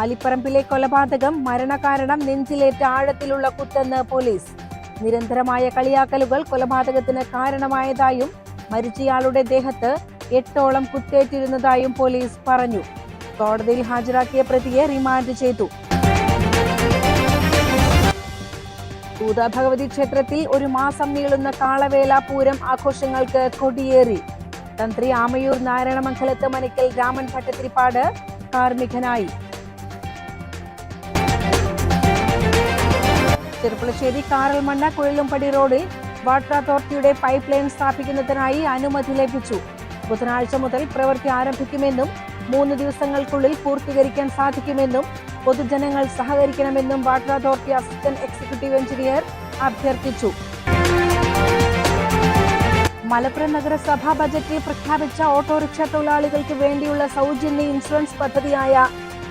ആലിപ്പറമ്പിലെ കൊലപാതകം മരണകാരണം നെഞ്ചിലേറ്റ ആഴത്തിലുള്ള കുത്തെന്ന് പോലീസ്. നിരന്തരമായ കളിയാക്കലുകൾ കൊലപാതകത്തിന് കാരണമായതായും മരിച്ചയാളുടെ ദേഹത്ത് എട്ടോളം കുത്തേറ്റിരുന്നതായും പോലീസ് പറഞ്ഞു. കോടതിയിൽ ഹാജരാക്കിയ പ്രതിയെ റിമാൻഡ് ചെയ്തു. ഭഗവതി ക്ഷേത്രത്തിൽ ഒരു മാസം നീളുന്ന കാളവേല പൂരം ആഘോഷങ്ങൾക്ക് കൊടിയേറി. തന്ത്രി ആമയൂർ നാരായണമംഗലത്ത് മനിക്കൽ രാമൻ ഭട്ടത്തിരിപ്പാട് കാർമികനായി ചെറുപ്പുളശ്ശേരി കാറൽമണ്ണ കുഴലുംപടി റോഡിൽ വാട്ടർ അതോറിറ്റിയുടെ പൈപ്പ് ലൈൻ സ്ഥാപിക്കുന്നതിനായി അനുമതി ലഭിച്ചു. ബുധനാഴ്ച മുതൽ പ്രവൃത്തി ആരംഭിക്കുമെന്നും മൂന്ന് ദിവസങ്ങൾക്കുള്ളിൽ പൂർത്തീകരിക്കാൻ സാധിക്കുമെന്നും പൊതുജനങ്ങൾ സഹകരിക്കണമെന്നും water authority assistant executive engineer അഭ്യർത്ഥിച്ചു. മലപ്പുറം നഗരസഭാ ബജറ്റിൽ പ്രഖ്യാപിച്ച ഓട്ടോറിക്ഷ തൊഴിലാളികൾക്ക് വേണ്ടിയുള്ള സൗജന്യ ഇൻഷുറൻസ് പദ്ധതിയായ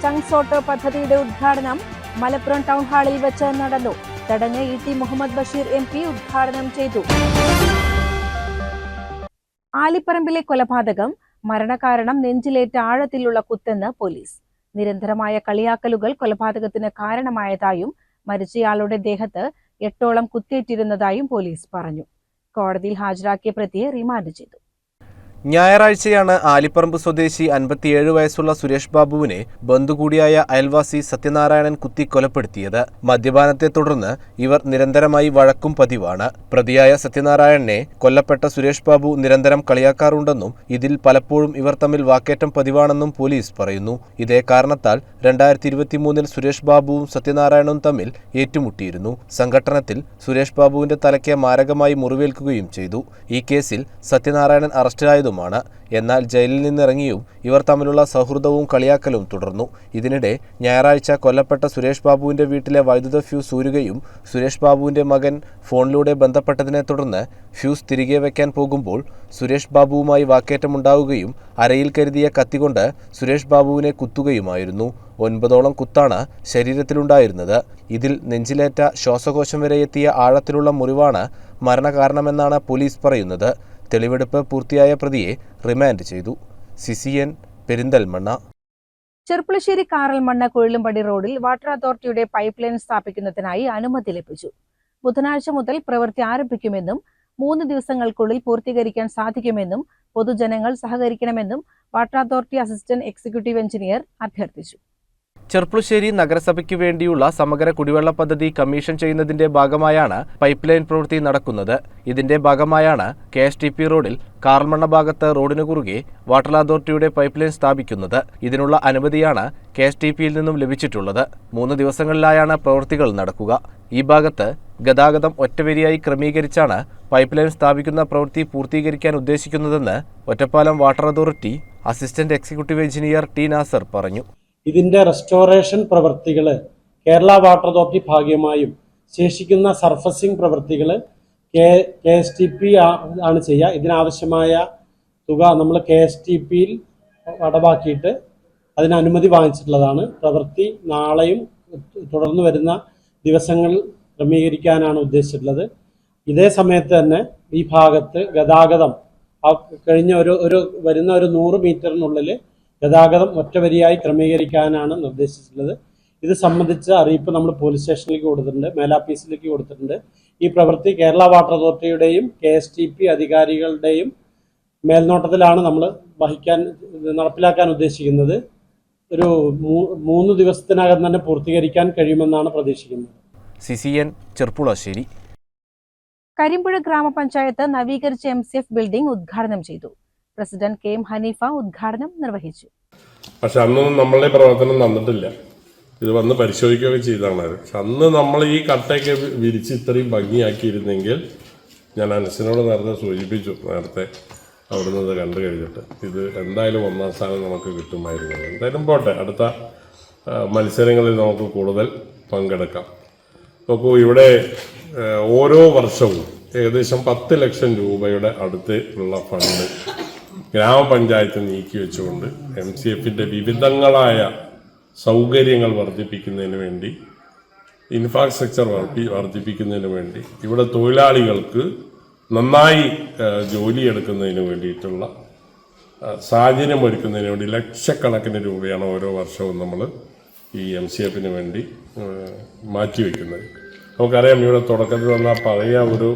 ചങ്സ് ഓട്ടോ പദ്ധതിയുടെ ഉദ്ഘാടനം മലപ്പുറം ടൗൺ ഹാളിൽ വെച്ച് നടന്നു. ചടങ്ങ് E T Muhammad Basheer M P ഉദ്ഘാടനം ചെയ്തു. ആലിപ്പറമ്പിലെ കൊലപാതകം മരണകാരണം നെഞ്ചിലേറ്റ ആഴത്തിലുള്ള കുത്തെന്ന് പോലീസ്. നിരന്തരമായ കളിയാക്കലുകൾ കൊലപാതകത്തിന് കാരണമായതായും മരിച്ചയാളുടെ ദേഹത്ത് എട്ടോളം കുത്തേറ്റിരുന്നതായും പോലീസ് പറഞ്ഞു. കോടതിയിൽ ഹാജരാക്കിയ പ്രതിയെ റിമാൻഡ് ചെയ്തു. ഞായറാഴ്ചയാണ് ആലിപ്പറമ്പ് സ്വദേശി അൻപത്തിയേഴ് വയസ്സുള്ള സുരേഷ് ബാബുവിനെ ബന്ധുകൂടിയായ അയൽവാസി സത്യനാരായണൻ കുത്തി കൊലപ്പെടുത്തിയത്. മദ്യപാനത്തെ തുടർന്ന് ഇവർ നിരന്തരമായി വഴക്കും പതിവാണ്. പ്രതിയായ സത്യനാരായണനെ കൊല്ലപ്പെട്ട സുരേഷ് ബാബു നിരന്തരം കളിയാക്കാറുണ്ടെന്നും ഇതിൽ പലപ്പോഴും ഇവർ തമ്മിൽ വാക്കേറ്റം പതിവാണെന്നും പോലീസ് പറയുന്നു. ഇതേ കാരണത്താൽ രണ്ടായിരത്തി ഇരുപത്തിമൂന്നിൽ സുരേഷ് ബാബുവും സത്യനാരായണനും തമ്മിൽ ഏറ്റുമുട്ടിയിരുന്നു. സംഘട്ടനത്തിൽ സുരേഷ് ബാബുവിന്റെ തലയ്ക്ക് മാരകമായി മുറിവേൽക്കുകയും ചെയ്തു. ഈ കേസിൽ സത്യനാരായണൻ അറസ്റ്റിലായതുമാണ് എന്നാൽ ജയിലിൽ നിന്നിറങ്ങിയും ഇവർ തമ്മിലുള്ള സൗഹൃദവും കളിയാക്കലും തുടർന്നു. ഇതിനിടെ ഞായറാഴ്ച കൊല്ലപ്പെട്ട സുരേഷ് ബാബുവിന്റെ വീട്ടിലെ വൈദ്യുത ഫ്യൂസ് ഊരുകയും സുരേഷ് ബാബുവിന്റെ മകൻ ഫോണിലൂടെ ബന്ധപ്പെട്ടതിനെ തുടർന്ന് ഫ്യൂസ് തിരികെ വയ്ക്കാൻ പോകുമ്പോൾ സുരേഷ് ബാബുവുമായി വാക്കേറ്റമുണ്ടാവുകയും അരയിൽ കരുതിയ കത്തികൊണ്ട് സുരേഷ് ബാബുവിനെ കുത്തുകയുമായിരുന്നു. ഒൻപതോളം കുത്താണ് ശരീരത്തിലുണ്ടായിരുന്നത്. ഇതിൽ നെഞ്ചിലേറ്റ ശ്വാസകോശം വരെ എത്തിയ ആഴത്തിലുള്ള മുറിവാണ് മരണകാരണമെന്നാണ് പോലീസ് പറയുന്നത്. തെളിവെടുപ്പ് പൂർത്തിയായ പ്രതിയെ റിമാൻഡ് ചെയ്തു. സിസിയൻ പെരിന്തൽമണ്ണ. ചെർപ്പുളശ്ശേരി കാറൽമണ്ണ കുഴലുംപടി റോഡിൽ വാട്ടർ അതോറിറ്റിയുടെ പൈപ്പ് ലൈൻ സ്ഥാപിക്കുന്നതിനായി അനുമതി ലഭിച്ചു. ബുധനാഴ്ച മുതൽ പ്രവൃത്തി ആരംഭിക്കുമെന്നും മൂന്ന് ദിവസങ്ങൾക്കുള്ളിൽ പൂർത്തീകരിക്കാൻ സാധിക്കുമെന്നും പൊതുജനങ്ങൾ സഹകരിക്കണമെന്നും water authority assistant executive engineer അഭ്യർത്ഥിച്ചു. ചെർപ്പുളശ്ശേരി നഗരസഭയ്ക്ക് വേണ്ടിയുള്ള സമഗ്ര കുടിവെള്ള പദ്ധതി കമ്മീഷൻ ചെയ്യുന്നതിന്റെ ഭാഗമായാണ് പൈപ്പ് ലൈൻ പ്രവൃത്തി നടക്കുന്നത്. ഇതിന്റെ ഭാഗമായാണ് കെ എസ് ടി പി റോഡിൽ കാർമണ്ണ ഭാഗത്ത് റോഡിനു കുറുകെ വാട്ടർ അതോറിറ്റിയുടെ പൈപ്പ് ലൈൻ സ്ഥാപിക്കുന്നത്. ഇതിനുള്ള അനുമതിയാണ് കെ എസ് ടി പിയിൽ നിന്നും ലഭിച്ചിട്ടുള്ളത്. മൂന്ന് ദിവസങ്ങളിലായാണ് പ്രവൃത്തികൾ നടക്കുക. ഈ ഭാഗത്ത് ഗതാഗതം ഒറ്റവരിയായി ക്രമീകരിച്ചാണ് പൈപ്പ് ലൈൻ സ്ഥാപിക്കുന്ന പ്രവൃത്തി പൂർത്തീകരിക്കാൻ ഉദ്ദേശിക്കുന്നതെന്ന് Ottapalam water authority assistant executive engineer T Nasar പറഞ്ഞു. ഇതിന്റെ റെസ്റ്റോറേഷൻ പ്രവൃത്തികൾ കേരള വാട്ടർ അതോറിറ്റി ഭാഗ്യമായും ശേഷിക്കുന്ന സർഫസിംഗ് പ്രവൃത്തികൾ K K S T P ആണ് ചെയ്യുക. ഇതിനാവശ്യമായ തുക നമ്മൾ കെ എസ് ടി പിയിൽ അടവാക്കിയിട്ട് അതിന് അനുമതി വാങ്ങിച്ചിട്ടുള്ളതാണ്. പ്രവൃത്തി നാളെയും തുടർന്ന് വരുന്ന ദിവസങ്ങളിൽ ക്രമീകരിക്കാനാണ് ഉദ്ദേശിച്ചിട്ടുള്ളത്. ഇതേ സമയത്ത് തന്നെ ഈ ഭാഗത്ത് ഗതാഗതം കഴിഞ്ഞ ഒരു ഒരു വരുന്ന ഒരു നൂറ് മീറ്ററിനുള്ളിൽ ഗതാഗതം ഒറ്റവരിയായി ക്രമീകരിക്കാനാണ് നിർദ്ദേശിച്ചിട്ടുള്ളത്. ഇത് സംബന്ധിച്ച അറിയിപ്പ് നമ്മൾ പോലീസ് സ്റ്റേഷനിലേക്ക് കൊടുത്തിട്ടുണ്ട് മേലാപ്പീസിലേക്ക് കൊടുത്തിട്ടുണ്ട്. ഈ പ്രവൃത്തി കേരള വാട്ടർ അതോറിറ്റിയുടെയും കെ എസ് ടി പി അധികാരികളുടെയും മേൽനോട്ടത്തിലാണ് നമ്മൾ വഹിക്കാൻ നടപ്പിലാക്കാൻ ഉദ്ദേശിക്കുന്നത്. ഒരു മൂന്ന് ദിവസത്തിനകം തന്നെ പൂർത്തീകരിക്കാൻ കഴിയുമെന്നാണ് പ്രതീക്ഷിക്കുന്നത്. C C N Cherpulassery Karimpuzha ഗ്രാമപഞ്ചായത്ത് നവീകരിച്ച എം സി എഫ് ബിൽഡിംഗ് ഉദ്ഘാടനം ചെയ്തു. പ്രസിഡന്റ് കെ എം ഹനീഫ ഉദ്ഘാടനം നിർവഹിച്ചു. പക്ഷെ അന്നൊന്നും നമ്മളെ പ്രവർത്തനം നടന്നിട്ടില്ല. ഇത് വന്ന് പരിശോധിക്കുകയൊക്കെ ചെയ്താണ് പക്ഷെ അന്ന് നമ്മൾ ഈ കട്ടയൊക്കെ വിരിച്ച് ഇത്രയും ഭംഗിയാക്കിയിരുന്നെങ്കിൽ ഞാൻ അനസിനോട് നേരത്തെ സൂചിപ്പിച്ചു നേരത്തെ അവിടുന്ന് ഇത് കണ്ടു കഴിഞ്ഞിട്ട്. ഇത് എന്തായാലും ഒന്നാം സ്ഥാനം നമുക്ക് കിട്ടുമായിരുന്നു. എന്തായാലും പോട്ടെ അടുത്ത മത്സരങ്ങളിൽ നമുക്ക് കൂടുതൽ പങ്കെടുക്കാം. നോക്കൂ ഇവിടെ ഓരോ വർഷവും ഏകദേശം പത്ത് ലക്ഷം രൂപയുടെ അടുത്ത് ഉള്ള ഫണ്ട് ഗ്രാമപഞ്ചായത്ത് നീക്കി വെച്ചുകൊണ്ട് എം സി എഫിന്റെ വിവിധങ്ങളായ സൗകര്യങ്ങൾ വർദ്ധിപ്പിക്കുന്നതിന് വേണ്ടി ഇൻഫ്രാസ്ട്രക്ചർ വർദ്ധി വർദ്ധിപ്പിക്കുന്നതിന് വേണ്ടി ഇവിടെ തൊഴിലാളികൾക്ക് നന്നായി ജോലി ജോലിയെടുക്കുന്നതിന് വേണ്ടിയിട്ടുള്ള സാഹചര്യം ഒരുക്കുന്നതിന് വേണ്ടി ലക്ഷക്കണക്കിന് രൂപയാണ് ഓരോ വർഷവും നമ്മൾ ഈ എം സി എഫിന് വേണ്ടി മാറ്റി മാറ്റിവെക്കുന്നത്. നമുക്കറിയാം ഇവിടെ തുടക്കത്തിൽ വന്ന പഴയ ഒരു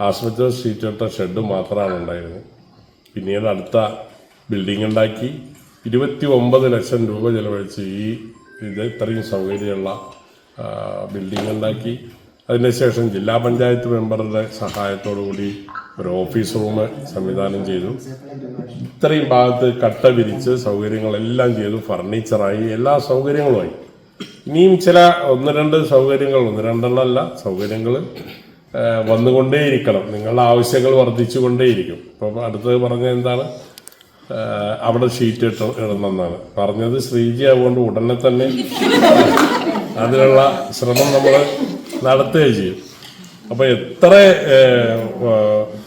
ആശുപത്രി സീറ്റുകളുടെ ഷെഡ് മാത്രമാണ് ഉണ്ടായിരുന്നത് പിന്നീട് അടുത്ത ബിൽഡിംഗ് ഉണ്ടാക്കി. ഇരുപത്തി ഒമ്പത് ലക്ഷം രൂപ ചെലവഴിച്ച് ഈ ഇത് ഇത്രയും സൗകര്യമുള്ള ബിൽഡിംഗ് ഉണ്ടാക്കി. അതിനുശേഷം ജില്ലാ പഞ്ചായത്ത് മെമ്പറുടെ കൂടി ഒരു ഓഫീസ് റൂം സംവിധാനം ചെയ്തു. ഇത്രയും ഭാഗത്ത് കട്ട വിരിച്ച് സൗകര്യങ്ങളെല്ലാം ചെയ്തു. ഫർണിച്ചറായി എല്ലാ സൗകര്യങ്ങളുമായി ഇനിയും ചില ഒന്ന് രണ്ട് സൗകര്യങ്ങൾ ഒന്ന് രണ്ടെണ്ണമല്ല സൗകര്യങ്ങൾ വന്നുകൊണ്ടേയിരിക്കണം. നിങ്ങളുടെ ആവശ്യങ്ങൾ വർദ്ധിച്ചുകൊണ്ടേയിരിക്കും. ഇപ്പം അടുത്തത് പറഞ്ഞ എന്താണ്? അവിടെ ഷീറ്റ് ഇട്ട് ഇടണമെന്നാണ്. പറഞ്ഞത് ശ്രീജി ആവുകൊണ്ട് ഉടനെ തന്നെ അതിനുള്ള ശ്രമം നമ്മൾ നടത്തുകയും ചെയ്യും. അപ്പൊ എത്ര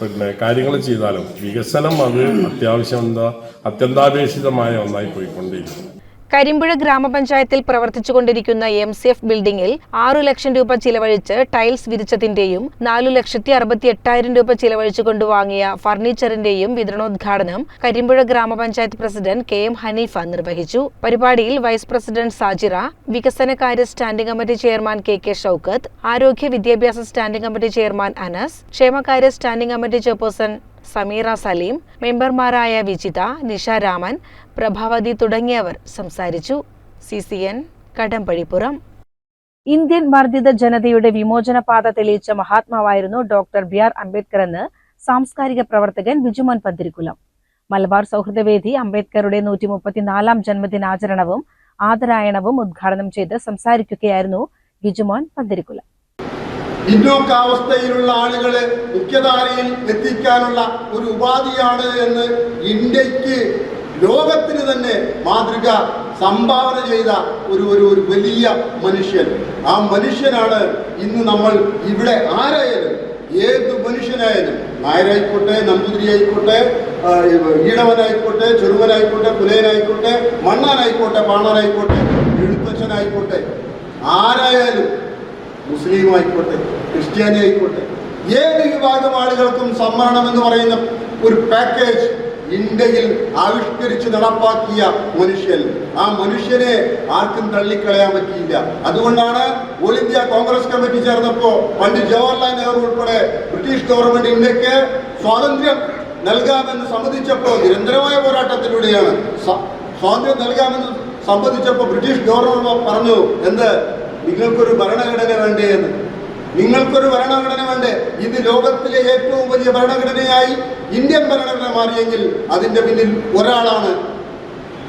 പിന്നെ കാര്യങ്ങൾ ചെയ്താലും വികസനം അത് അത്യാവശ്യം എന്താ അത്യന്താപേക്ഷിതമായ ഒന്നായി പോയിക്കൊണ്ടിരിക്കും കരിമ്പുഴ ഗ്രാമപഞ്ചായത്തിൽ പ്രവർത്തിച്ചുകൊണ്ടിരിക്കുന്ന എം സി എഫ് ബിൽഡിംഗിൽ ആറു ലക്ഷം രൂപ ചിലവഴിച്ച് ടൈൽസ് വിരിച്ചതിന്റെയും നാലു ലക്ഷത്തി അറുപത്തി എട്ടായിരം രൂപ ചിലവഴിച്ചു കൊണ്ടുവാങ്ങിയ ഫർണിച്ചറിന്റെയും വിതരണോദ്ഘാടനം കരിമ്പുഴ ഗ്രാമപഞ്ചായത്ത് പ്രസിഡന്റ് കെ എം ഹനീഫ നിർവഹിച്ചു. പരിപാടിയിൽ വൈസ് പ്രസിഡന്റ് സാജിറ വികസനകാര്യ standing committee chairman K K Shoukath ആരോഗ്യ വിദ്യാഭ്യാസ സ്റ്റാൻഡിംഗ് കമ്മിറ്റി ചെയർമാൻ അനസ് ക്ഷേമകാര്യ standing committee chairperson Sameera Saleem മെമ്പർമാരായ വിജിത നിഷ രാമൻ പ്രഭാവതി തുടങ്ങിയവർ സംസാരിച്ചു. C C N Kadambazhipuram Indian വർദ്ധിത ജനതയുടെ വിമോചന പാത തെളിയിച്ച മഹാത്മാവായിരുന്നു ഡോക്ടർ ബി ആർ അംബേദ്കർ എന്ന് സാംസ്കാരിക പ്രവർത്തകൻ ബിജുമോൻ പന്തിരിക്കുലം മലബാർ സൗഹൃദവേദി അംബേദ്കറുടെ നൂറ്റി മുപ്പത്തിനാലാം ജന്മദിനാചരണവും ആദരായണവും ഉദ്ഘാടനം ചെയ്ത് സംസാരിക്കുകയായിരുന്നു ബിജുമോൻ പന്തിരിക്കുലം പിന്നോക്കാവസ്ഥയിലുള്ള ആളുകളെ മുഖ്യധാരയിൽ എത്തിക്കാനുള്ള ഒരു ഉപാധിയാണ് എന്ന് ഇന്ത്യയ്ക്ക് ലോകത്തിന് തന്നെ മാതൃക സംഭാവന ചെയ്ത ഒരു ഒരു ഒരു വലിയ മനുഷ്യൻ. ആ മനുഷ്യനാണ് ഇന്ന് നമ്മൾ ഇവിടെ ആരായാലും ഏത് മനുഷ്യനായാലും നായരായിക്കോട്ടെ നമ്പൂതിരി ആയിക്കോട്ടെ ഈഴവനായിക്കോട്ടെ ചെറുവനായിക്കോട്ടെ പുലയനായിക്കോട്ടെ മണ്ണാനായിക്കോട്ടെ പാണാനായിക്കോട്ടെ എഴുത്തച്ഛനായിക്കോട്ടെ ആരായാലും മുസ്ലിം ആയിക്കോട്ടെ ക്രിസ്ത്യാനി ആയിക്കോട്ടെ ഏത് വിഭാഗം ആളുകൾക്കും സമ്മാനം എന്ന് പറയുന്ന ഒരു പാക്കേജ് ഇന്ത്യയിൽ ആവിഷ്കരിച്ച് നടപ്പാക്കിയ മനുഷ്യൻ. ആ മനുഷ്യനെ ആർക്കും തള്ളിക്കളയാൻ പറ്റിയില്ല. അതുകൊണ്ടാണ് ഓൾ ഇന്ത്യ കോൺഗ്രസ് കമ്മിറ്റി ചേർന്നപ്പോ പണ്ഡിറ്റ് ജവഹർലാൽ നെഹ്റു ഉൾപ്പെടെ ബ്രിട്ടീഷ് ഗവൺമെന്റ് ഇന്ത്യയ്ക്ക് സ്വാതന്ത്ര്യം നൽകാമെന്ന് സമ്മതിച്ചപ്പോൾ നിരന്തരമായ പോരാട്ടത്തിലൂടെയാണ് സ്വാതന്ത്ര്യം നൽകാമെന്ന് സംബന്ധിച്ചപ്പോ ബ്രിട്ടീഷ് ഗവർണർ പറഞ്ഞു എന്ത്? നിങ്ങൾക്കൊരു ഭരണഘടന വേണ്ടേ എന്ന്? നിങ്ങൾക്കൊരു ഭരണഘടന വേണ്ടേ? ഇത് ലോകത്തിലെ ഏറ്റവും വലിയ ഭരണഘടനയായി ഇന്ത്യൻ ഭരണഘടന മാറിയെങ്കിൽ അതിന്റെ പിന്നിൽ ഒരാളാണ്.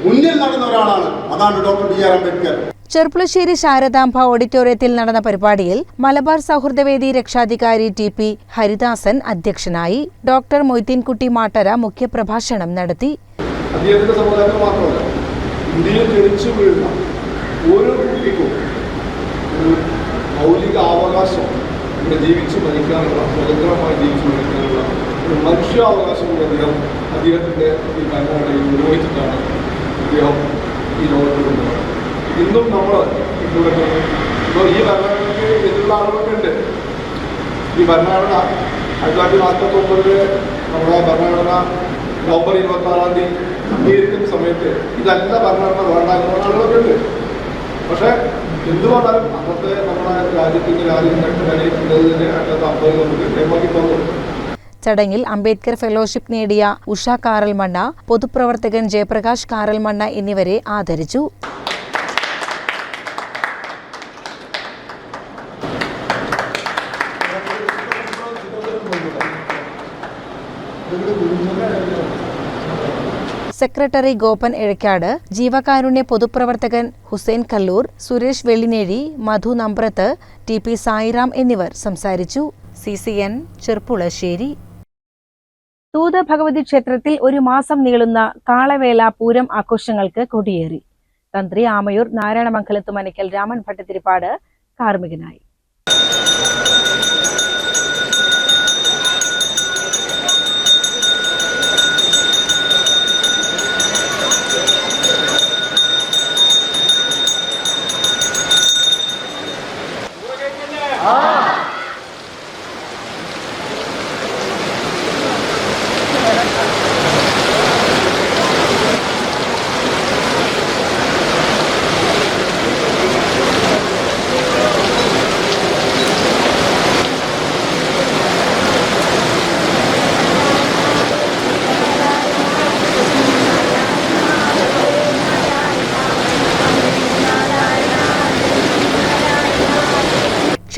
മുന്നിൽ നടന്ന ഒരാളാണ്. അതാണ് doctor B R Ambedkar. Cherpulassery Saradamba ഓഡിറ്റോറിയത്തിൽ നടന്ന പരിപാടിയിൽ മലബാർ സൗഹൃദവേദി രക്ഷാധികാരി ടി പി ഹരിദാസൻ അധ്യക്ഷനായി ഡോക്ടർ മൊയ്തീൻകുട്ടി മാട്ടര മുഖ്യപ്രഭാഷണം നടത്തി. അദ്ദേഹത്തിന്റെ സമുദായത്തിൽ മാത്രമല്ല ഇന്ത്യയിൽ ജനിച്ചു വീഴുന്ന ഓരോ ഒരു മൗലിക അവകാശം ഇവിടെ ജീവിച്ച് മരിക്കാനുള്ള സ്വതന്ത്രമായി ജീവിച്ച് മരിക്കാനുള്ള ഒരു മനുഷ്യാവകാശം കൂടി അദ്ദേഹം അദ്ദേഹത്തിന്റെ ഈ ഭരണഘടനയിൽ നിർവഹിച്ചിട്ടാണ് അദ്ദേഹം ഈ ലോകത്ത് കൊണ്ടുവന്നത്. ഇന്നും നമ്മൾ ഇവിടെ ഇപ്പോൾ ഈ ഭരണഘടനയ്ക്ക് എതിരുള്ള ആളുകളൊക്കെ ഉണ്ട് ഈ ഭരണഘടന ആയിരത്തി തൊള്ളായിരത്തി നാൽപ്പത്തി ഒമ്പതിൽ നമ്മുടെ ഭരണഘടന നവംബർ ഇരുപത്തി ആറാം തീയതി അംഗീകരിക്കുന്ന സമയത്ത് ഇതല്ല ഭരണഘടന വേണ്ട എന്നുള്ള ആളുകളൊക്കെ ഉണ്ട് പക്ഷേ എന്തുകൊണ്ടാലും അന്നത്തെ നമ്മുടെ രാജ്യത്തിന്റെ രാജ്യം നിലനിൽക്കുന്നതിന് അന്നത്തെ അമ്പത് തന്നു? ചടങ്ങിൽ അംബേദ്കർ ഫെലോഷിപ്പ് നേടിയ ഉഷ കാറൽമണ്ണ പൊതുപ്രവർത്തകൻ ജയപ്രകാശ് കാറൽമണ്ണ എന്നിവരെ ആദരിച്ചു. സെക്രട്ടറി ഗോപൻ എഴക്കാട് ജീവകാരുണ്യ പൊതുപ്രവർത്തകൻ ഹുസൈൻ കല്ലൂർ സുരേഷ് വെള്ളിനേഴി മധു നമ്പ്രത്ത് ടി പി സായിറാം എന്നിവർ സംസാരിച്ചു. C C N Cherpulassery. Thootha Bhagavathi ക്ഷേത്രത്തിൽ ഒരു മാസം നീളുന്ന കാളവേല പൂരം ആഘോഷങ്ങൾക്ക് കൊടിയേറി. തന്ത്രി ആമയൂർ നാരായണമംഗലത്ത് മനക്കൽ രാമൻ ഭട്ടതിരിപ്പാട് കാർമ്മികനായി.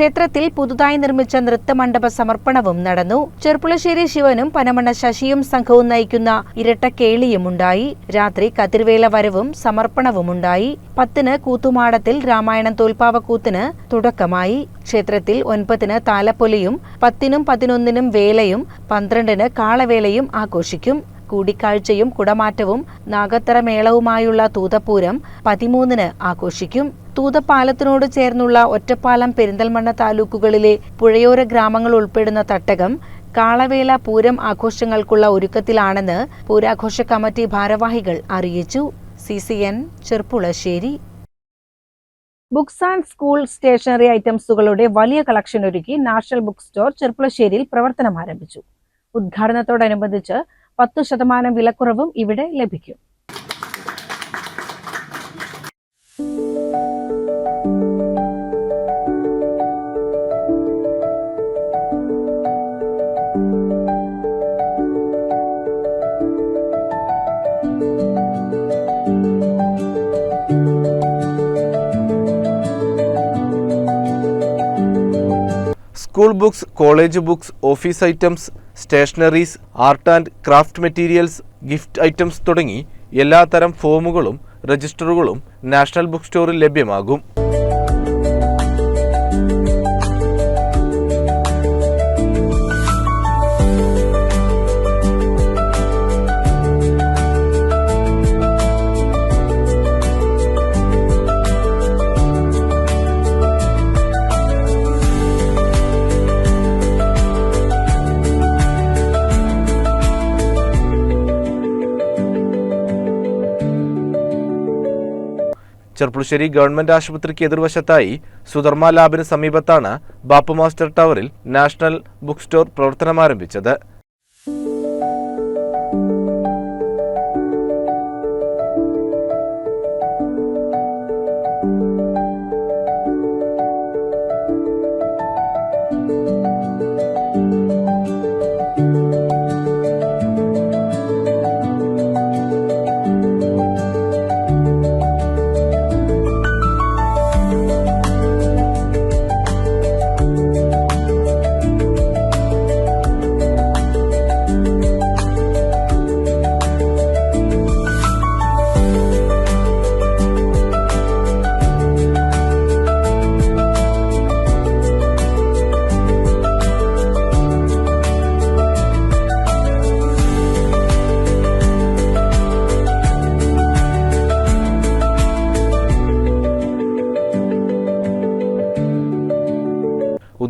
ക്ഷേത്രത്തിൽ പുതുതായി നിർമ്മിച്ച നൃത്തമണ്ഡപ സമർപ്പണവും നടന്നു. ചെർപ്പുളശ്ശേരി ശിവനും പനമണ്ണ ശശിയും സംഘവും നയിക്കുന്ന ഇരട്ടക്കേളിയും ഉണ്ടായി. രാത്രി കതിർവേല വരവും സമർപ്പണവുമുണ്ടായി പത്തിന് കൂത്തുമാടത്തിൽ രാമായണം തോൽപ്പാവക്കൂത്തിന് തുടക്കമായി. ക്ഷേത്രത്തിൽ ഒൻപതിന് താലപ്പൊലിയും പത്തിനും പതിനൊന്നിനും വേലയും പന്ത്രണ്ടിന് കാളവേലയും ആഘോഷിക്കും. കൂടിക്കാഴ്ചയും കുടമാറ്റവും നാഗത്തറ മേളവുമായുള്ള തൂതപ്പൂരം പതിമൂന്നിന് ആഘോഷിക്കും. തൂതപ്പാലത്തിനോട് ചേർന്നുള്ള ഒറ്റപ്പാലം പെരിന്തൽമണ്ണ താലൂക്കുകളിലെ പുഴയോര ഗ്രാമങ്ങൾ ഉൾപ്പെടുന്ന തട്ടകം കാളവേല പൂരം ആഘോഷങ്ങൾക്കുള്ള ഒരുക്കത്തിലാണെന്ന് പൂരാഘോഷ കമ്മിറ്റി ഭാരവാഹികൾ അറിയിച്ചു. C C N Cherpulassery. Books and school stationery ഐറ്റംസുകളുടെ വലിയ കളക്ഷൻ ഒരുക്കി നാഷണൽ ബുക്ക് സ്റ്റോർ ചെർപ്പുളശ്ശേരിയിൽ പ്രവർത്തനം ആരംഭിച്ചു. ഉദ്ഘാടനത്തോടനുബന്ധിച്ച് പത്തു ശതമാനം വിലക്കുറവും ഇവിടെ ലഭിക്കും school books college books office items stationeries art and craft materials gift items തുടങ്ങി എല്ലാത്തരം ഫോമുകളും രജിസ്റ്ററുകളും നാഷണൽ ബുക്ക് സ്റ്റോറിൽ ലഭ്യമാകും. ചെർപ്പുളശ്ശേരി ഗവൺമെന്റ് ആശുപത്രിക്ക് എതിർവശത്തായി സുധർമ്മ ലാബിന് സമീപത്താണ് ബാപ്പു മാസ്റ്റർ ടവറിൽ നാഷണൽ ബുക്ക് സ്റ്റോർ പ്രവർത്തനമാരംഭിച്ചത്.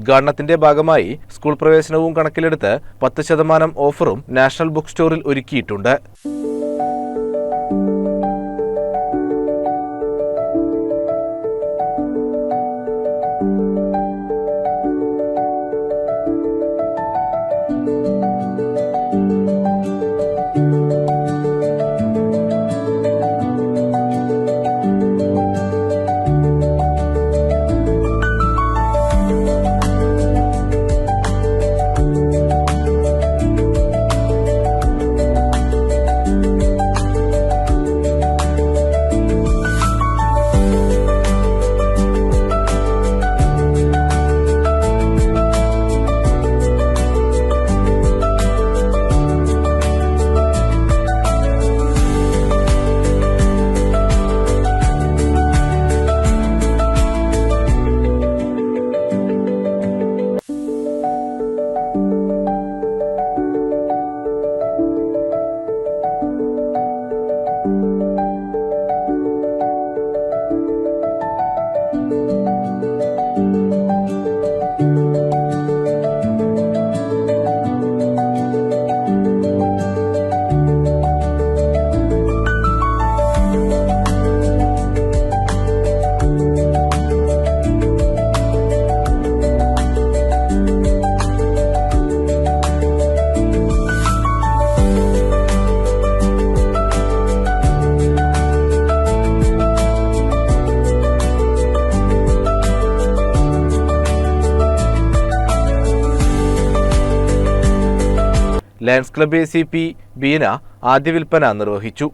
ഉദ്ഘാടനത്തിന്റെ ഭാഗമായി സ്കൂൾ പ്രവേശനവും കണക്കിലെടുത്ത് പത്ത് ശതമാനം ഓഫറും നാഷണൽ ബുക്ക് സ്റ്റോറിൽ ഒരുക്കിയിട്ടുണ്ട്. Lions club A C P Beena ആദ്യ വിൽപ്പന നിർവഹിച്ചു.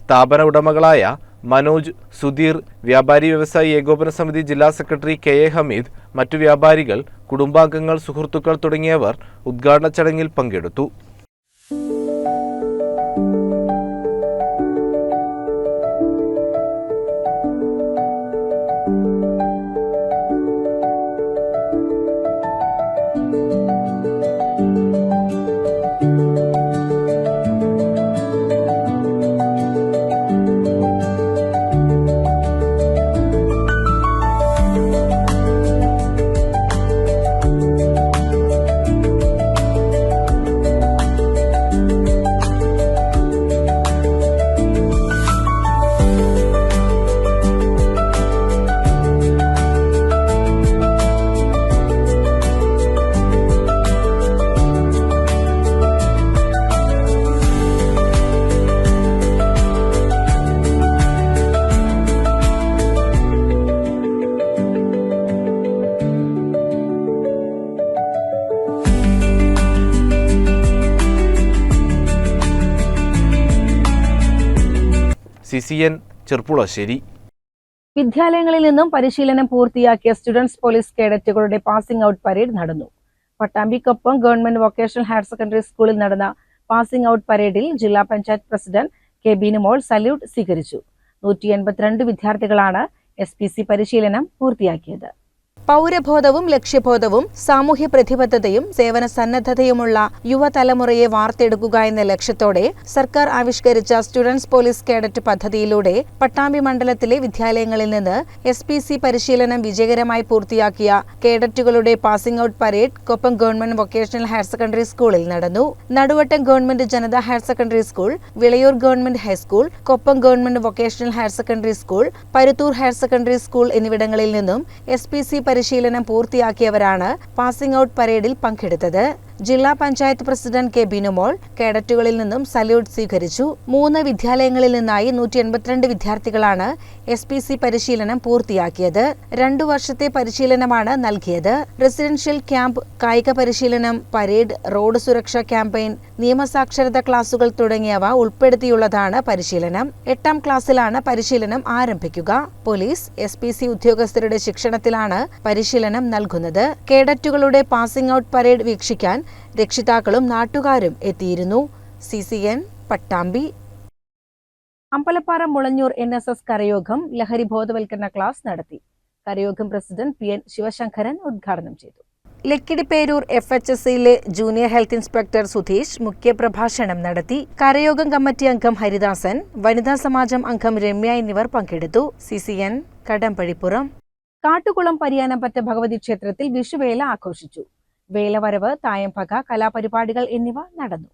സ്ഥാപന ഉടമകളായ മനോജ് സുധീർ വ്യാപാരി വ്യവസായി ഏകോപന സമിതി ജില്ലാ സെക്രട്ടറി കെ എ ഹമീദ് മറ്റു വ്യാപാരികൾ കുടുംബാംഗങ്ങൾ സുഹൃത്തുക്കൾ തുടങ്ങിയവർ ഉദ്ഘാടന ചടങ്ങിൽ പങ്കെടുത്തു. സി സി എൻ ചെർപ്പുളശ്ശേരി വിദ്യാലയങ്ങളിൽ നിന്നും പരിശീലനം പൂർത്തിയാക്കിയ സ്റ്റുഡൻസ് പോലീസ് കേഡറ്റുകളുടെ പാസിംഗ് ഔട്ട് പരേഡ് നടന്നു. പട്ടാമ്പിക്കൊപ്പം ഗവൺമെന്റ് വൊക്കേഷണൽ ഹയർ സെക്കൻഡറി സ്കൂളിൽ നടന്ന പാസിംഗ് ഔട്ട് പരേഡിൽ ജില്ലാ panchayat president K Binumol salute സ്വീകരിച്ചു. നൂറ്റി എൺപത്തിരണ്ട് വിദ്യാർത്ഥികളാണ് എസ് പി സി പരിശീലനം പൂർത്തിയാക്കിയത്. പൗരബോധവും ലക്ഷ്യബോധവും സാമൂഹ്യ പ്രതിബദ്ധതയും സേവന സന്നദ്ധതയുമുള്ള യുവതലമുറയെ വാർത്തെടുക്കുക എന്ന ലക്ഷ്യത്തോടെ സർക്കാർ ആവിഷ്കരിച്ച സ്റ്റുഡൻസ് പോലീസ് കേഡറ്റ് പദ്ധതിയിലൂടെ പട്ടാമ്പി മണ്ഡലത്തിലെ വിദ്യാലയങ്ങളിൽ നിന്ന് എസ് പി സി പരിശീലനം വിജയകരമായി പൂർത്തിയാക്കിയ കേഡറ്റുകളുടെ passing out parade Koppam government vocational higher secondary സ്കൂളിൽ നടന്നു. Naduvattam government Janatha higher secondary school Vilayur government high school Koppam government vocational higher secondary school Paruthur higher secondary school എന്നിവിടങ്ങളിൽ നിന്നും S P C പരിശീലനം പൂർത്തിയാക്കിയവരാണ് passing out പരേഡിൽ പങ്കെടുത്തത്. ജില്ലാ panchayat president K Binumol കേഡറ്റുകളിൽ നിന്നും സല്യൂട്ട് സ്വീകരിച്ചു. മൂന്ന് വിദ്യാലയങ്ങളിൽ നിന്നായി നൂറ്റി എൺപത്തിരണ്ട് വിദ്യാർത്ഥികളാണ് എസ് പി സി പരിശീലനം പൂർത്തിയാക്കിയത്. രണ്ടു വർഷത്തെ പരിശീലനമാണ് നൽകിയത്. റെസിഡൻഷ്യൽ ക്യാമ്പ് കായിക പരിശീലനം പരേഡ് റോഡ് സുരക്ഷാ ക്യാമ്പയിൻ നിയമസാക്ഷരത ക്ലാസുകൾ തുടങ്ങിയവ ഉൾപ്പെടുത്തിയുള്ളതാണ് പരിശീലനം. എട്ടാം ക്ലാസ്സിലാണ് പരിശീലനം ആരംഭിക്കുക. പോലീസ് എസ് പി സി ഉദ്യോഗസ്ഥരുടെ ശിക്ഷണത്തിലാണ് പരിശീലനം നൽകുന്നത്. കേഡറ്റുകളുടെ പാസിംഗ് ഔട്ട് പരേഡ് വീക്ഷിക്കാൻ രക്ഷിതാക്കളും നാട്ടുകാരും എത്തിയിരുന്നു. C C N Pattambi. Ambalappara Mulanjur N S S കരയോഗം ലഹരി ബോധവൽക്കരണ ക്ലാസ് നടത്തി. കരയോഗം പ്രസിഡന്റ് പി എൻ ശിവശങ്കരൻ ഉദ്ഘാടനം ചെയ്തു. ലക്കിടിപ്പേരൂർ എഫ് എച്ച് എസ് സിയിലെ ജൂനിയർ ഹെൽത്ത് ഇൻസ്പെക്ടർ സുധീഷ് മുഖ്യപ്രഭാഷണം നടത്തി. കരയോഗം കമ്മിറ്റി അംഗം ഹരിദാസൻ വനിതാ സമാജം അംഗം രമ്യ എന്നിവർ പങ്കെടുത്തു. C C N Kadambazhipuram. Kattukulam Pariyanappatta Bhagavathi ക്ഷേത്രത്തിൽ വിഷുവേല ആഘോഷിച്ചു. വേലവരവ് തായംപക കലാപരിപാടികൾ എന്നിവ നടന്നു.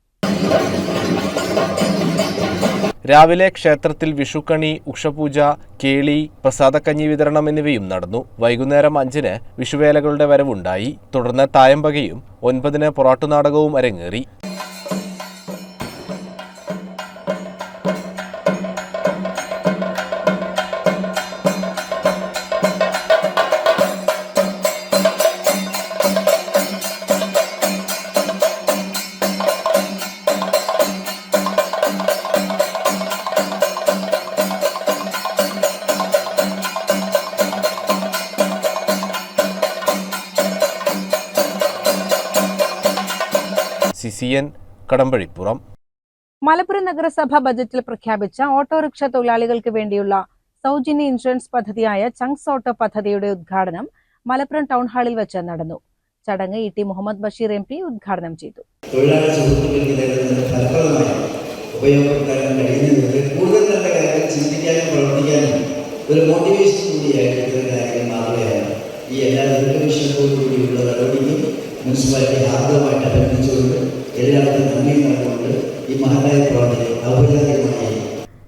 രാവിലെ ക്ഷേത്രത്തിൽ വിഷുക്കണി ഉഷപൂജ കേളി പ്രസാദക്കഞ്ഞി വിതരണം എന്നിവയും നടന്നു. വൈകുന്നേരം അഞ്ചിന് വിഷുവേലകളുടെ വരവുണ്ടായി. തുടർന്ന് തായമ്പകയും ഒൻപതിന് പൊറാട്ടുനാടകവും അരങ്ങേറി. എൻ കടമ്പഴിപ്പുറം. മലപ്പുറം നഗരസഭ ബജറ്റിൽ പ്രഖ്യാപിച്ച ഓട്ടോറിക്ഷ തൊഴിലാളികൾക്ക് വേണ്ടിയുള്ള സൗജന്യ ഇൻഷുറൻസ് പദ്ധതിയായ ചങ്സ് ഓട്ടോ പദ്ധതിയുടെ ഉദ്ഘാടനം മലപ്പുറം ടൗൺ ഹാളിൽ വെച്ച് നടന്നു. ചടങ്ങ് E T Muhammad Basheer M P ഉദ്ഘാടനം ചെയ്തു. ഒരു മോട്ടിവേഷൻ കൂടിയായിട്ട് ഈ എല്ലാ കൂടിയുള്ള നടപടിക്ക് മുനിസിപ്പാലിറ്റി ഹാർദവമായിട്ട് അഭിനന്ദിച്ചുകൊണ്ട് എല്ലാവർക്കും നന്ദി നൽകുകൊണ്ട് ഈ മഹത്തായ പ്രവർത്തനം ഔപചാരികമായി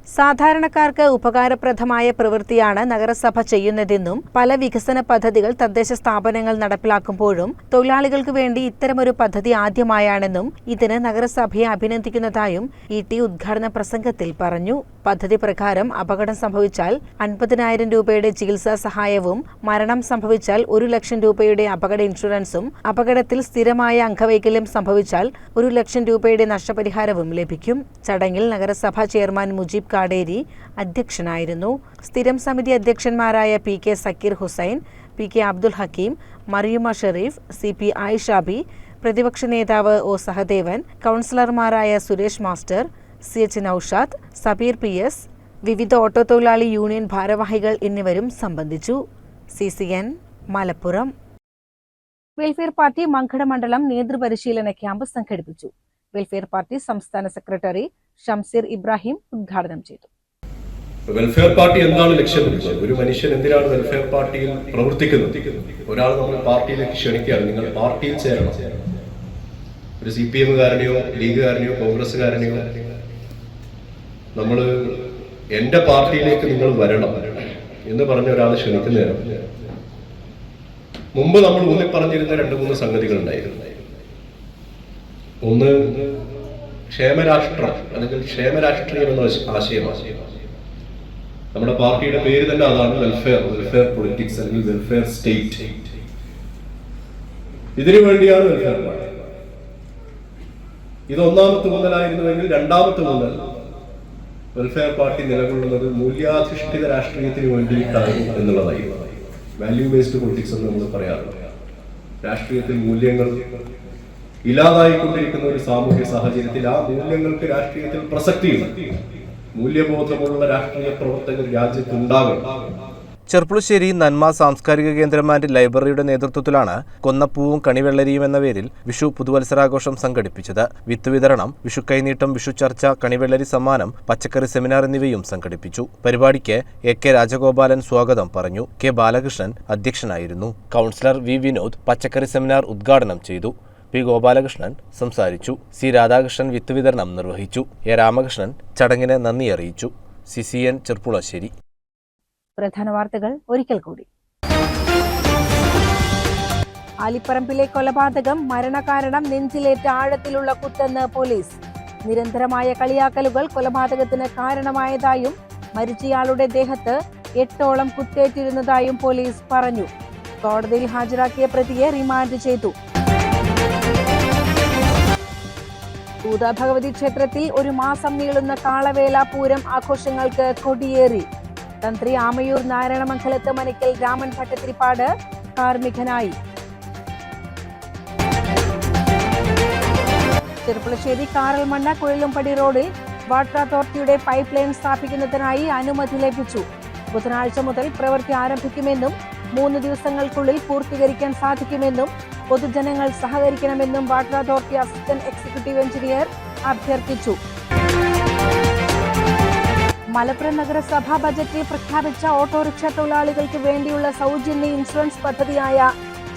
സാധാരണക്കാർക്ക് ഉപകാരപ്രദമായ പ്രവൃത്തിയാണ് നഗരസഭ ചെയ്യുന്നതെന്നും പല വികസന പദ്ധതികൾ തദ്ദേശ സ്ഥാപനങ്ങൾ നടപ്പിലാക്കുമ്പോഴും തൊഴിലാളികൾക്ക് വേണ്ടി ഇത്തരമൊരു പദ്ധതി ആദ്യമായാണെന്നും ഇതിന് നഗരസഭയെ അഭിനന്ദിക്കുന്നതായും ഇ ടി ഉദ്ഘാടന പ്രസംഗത്തിൽ പറഞ്ഞു. പദ്ധതി പ്രകാരം അപകടം സംഭവിച്ചാൽ അൻപതിനായിരം രൂപയുടെ ചികിത്സാ സഹായവും മരണം സംഭവിച്ചാൽ ഒരു ലക്ഷം രൂപയുടെ അപകട ഇൻഷുറൻസും അപകടത്തിൽ സ്ഥിരമായ അംഗവൈകല്യം സംഭവിച്ചാൽ ഒരു ലക്ഷം രൂപയുടെ നഷ്ടപരിഹാരവും ലഭിക്കും. ചടങ്ങിൽ നഗരസഭാ ചെയർമാൻ മുജീബ് കാടേരി അധ്യക്ഷനായിരുന്നു. സ്ഥിരം സമിതി അധ്യക്ഷന്മാരായ P K Zakir Hussain P K Abdul Hakeem Mariyuma Sherif C P Ayishabi പ്രതിപക്ഷ നേതാവ് ഒ സഹദേവൻ കൗൺസിലർമാരായ Suresh master C H Noushad Sabir P S വിവിധ ഓട്ടോ തൊഴിലാളി യൂണിയൻ ഭാരവാഹികൾ എന്നിവരും സംബന്ധിച്ചു. C C N Malappuram. Welfare party Mankada മണ്ഡലം നേതൃപരിശീലന ക്യാമ്പ് സംഘടിപ്പിച്ചു. വെൽഫെയർ പാർട്ടി സംസ്ഥാന സെക്രട്ടറി ഷംസീർ ഇബ്രാഹിം ഉദ്ഘാടനം ചെയ്തു. വെൽഫെയർ പാർട്ടി എന്താണ് ലക്ഷ്യമിടുന്നത് ഒരു മനുഷ്യൻ എന്തിനാണ് വെൽഫെയർ പാർട്ടിയിൽ പ്രവർത്തിക്കുന്നത്? ഒരാൾ നമ്മൾ പാർട്ടിയിലേക്ക് ക്ഷണിക്കുകയാണ്. നിങ്ങൾ പാർട്ടിയിൽ ചേരണം. ഒരു സി പി എമ്മുകാരനെയോ ലീഗുകാരനെയോ കോൺഗ്രസ്സുകാരനെയോ നമ്മൾ എന്റെ പാർട്ടിയിലേക്ക് നിങ്ങൾ വരണം എന്ന് പറഞ്ഞ ഒരാൾ ക്ഷണിക്കുന്ന നേരം മുമ്പ് നമ്മൾ ഊന്നി പറഞ്ഞിരുന്ന രണ്ട് മൂന്ന് സംഗതികൾ ഉണ്ടായിരുന്നു. ഒന്ന് ക്ഷേമരാഷ്ട്രം അല്ലെങ്കിൽ ക്ഷേമരാഷ്ട്രീയം എന്ന ആശയമാണ്. നമ്മുടെ പാർട്ടിയുടെ പേര് തന്നെ അതാണ് വെൽഫെയർ വെൽഫെയർ പൊളിറ്റിക്സ് അല്ലെങ്കിൽ വെൽഫെയർ സ്റ്റേറ്റ് ഇതിനു വേണ്ടിയാണ് വെൽഫെയർ പാർട്ടി ഇത് ഒന്നാമത്തെ മുതലായിരുന്നുവെങ്കിൽ രണ്ടാമത്തെ മുതൽ വെൽഫെയർ പാർട്ടി നിലകൊള്ളുന്നത് മൂല്യാധിഷ്ഠിത രാഷ്ട്രീയത്തിന് വേണ്ടിയിട്ടാണ് എന്നുള്ളതായിരുന്നു വാല്യൂ ബേസ്ഡ് പൊളിറ്റിക്സ് എന്ന് നമ്മൾ പറയാറുണ്ട്. രാഷ്ട്രീയത്തിൽ മൂല്യങ്ങൾ ഇല്ലാതായിക്കൊണ്ടിരിക്കുന്ന ഒരു സാമൂഹ്യ സാഹചര്യത്തിൽ ആ മൂല്യങ്ങൾക്ക് രാഷ്ട്രീയത്തിൽ പ്രസക്തിയുണ്ട് മൂല്യബോധമുള്ള രാഷ്ട്രീയ പ്രവർത്തകർ രാജ്യത്തുണ്ടാകണം. ചെർപ്പുളശ്ശേരി നന്മ സാംസ്കാരിക കേന്ദ്രം ആൻഡ് ലൈബ്രറിയുടെ നേതൃത്വത്തിലാണ് കൊന്നപ്പൂവും കണിവെള്ളരിയും എന്ന പേരിൽ വിഷു പുതുവത്സരാഘോഷം സംഘടിപ്പിച്ചത്. വിത്ത് വിതരണം വിഷു കൈനീട്ടം വിഷു ചർച്ച കണിവെള്ളരി സമ്മാനം പച്ചക്കറി സെമിനാർ എന്നിവയും സംഘടിപ്പിച്ചു. പരിപാടിക്ക് എ കെ രാജഗോപാലൻ സ്വാഗതം പറഞ്ഞു. കെ ബാലകൃഷ്ണൻ അധ്യക്ഷനായിരുന്നു. കൗൺസിലർ വി വിനോദ് പച്ചക്കറി സെമിനാർ ഉദ്ഘാടനം ചെയ്തു. പി ഗോപാലകൃഷ്ണൻ സംസാരിച്ചു. സി രാധാകൃഷ്ണൻ വിത്ത് വിതരണം നിർവഹിച്ചു. എ രാമകൃഷ്ണൻ ചടങ്ങിനെ നന്ദി അറിയിച്ചു. C C N Cherpulassery. പ്രധാന വാർത്തകൾ ഒരിക്കൽ കൂടി. ആലിപ്പറമ്പിലെ കൊലപാതകം മരണകാരണം നെഞ്ചിലേറ്റ ആഴത്തിലുള്ള കുത്തെന്ന് പോലീസ്. നിരന്തരമായ കളിയാക്കലുകൾ കൊലപാതകത്തിന് കാരണമായതായും മരിച്ചയാളുടെ ദേഹത്ത് എട്ടോളം കുത്തേറ്റിരുന്നതായും പോലീസ് പറഞ്ഞു. കോടതിയിൽ ഹാജരാക്കിയ പ്രതിയെ റിമാൻഡ് ചെയ്തു. ഭൂത ഭഗവതി ക്ഷേത്രത്തിൽ ഒരു മാസം നീളുന്ന കാളവേല പൂരം ആഘോഷങ്ങൾക്ക് കൊടിയേറി. തന്ത്രി ആമയൂർ നാരായണമംഗലത്ത് മനക്കൽ രാമൻ ഭട്ടത്തിരിപ്പാട് കാർമികനായി ചെറുപ്പുളശ്ശേരി കാറൽമണ്ണ കുഴലുംപടി റോഡിൽ വാട്ടർ അതോറിറ്റിയുടെ പൈപ്പ് ലൈൻ സ്ഥാപിക്കുന്നതിനായി അനുമതി ലഭിച്ചു. ബുധനാഴ്ച മുതൽ പ്രവൃത്തി ആരംഭിക്കുമെന്നും മൂന്ന് ദിവസങ്ങൾക്കുള്ളിൽ പൂർത്തീകരിക്കാൻ സാധിക്കുമെന്നും പൊതുജനങ്ങൾ സഹകരിക്കണമെന്നും water authority assistant executive engineer അഭ്യർത്ഥിച്ചു. മലപ്പുറം നഗരസഭാ ബജറ്റിൽ പ്രഖ്യാപിച്ച ഓട്ടോറിക്ഷ തൊഴിലാളികൾക്ക് വേണ്ടിയുള്ള സൗജന്യ ഇൻഷുറൻസ് പദ്ധതിയായ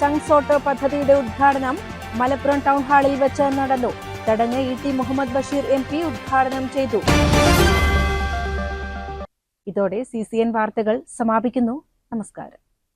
ചങ്സ് ഓട്ടോ പദ്ധതിയുടെ ഉദ്ഘാടനം മലപ്പുറം ടൗൺ ഹാളിൽ വെച്ച് നടന്നു. ചടങ്ങ് E T Muhammad Basheer M P ഉദ്ഘാടനം ചെയ്തു. ഇതോടെ സി സി എൻ വാർത്തകൾ സമാപിക്കുന്നു. നമസ്കാരം.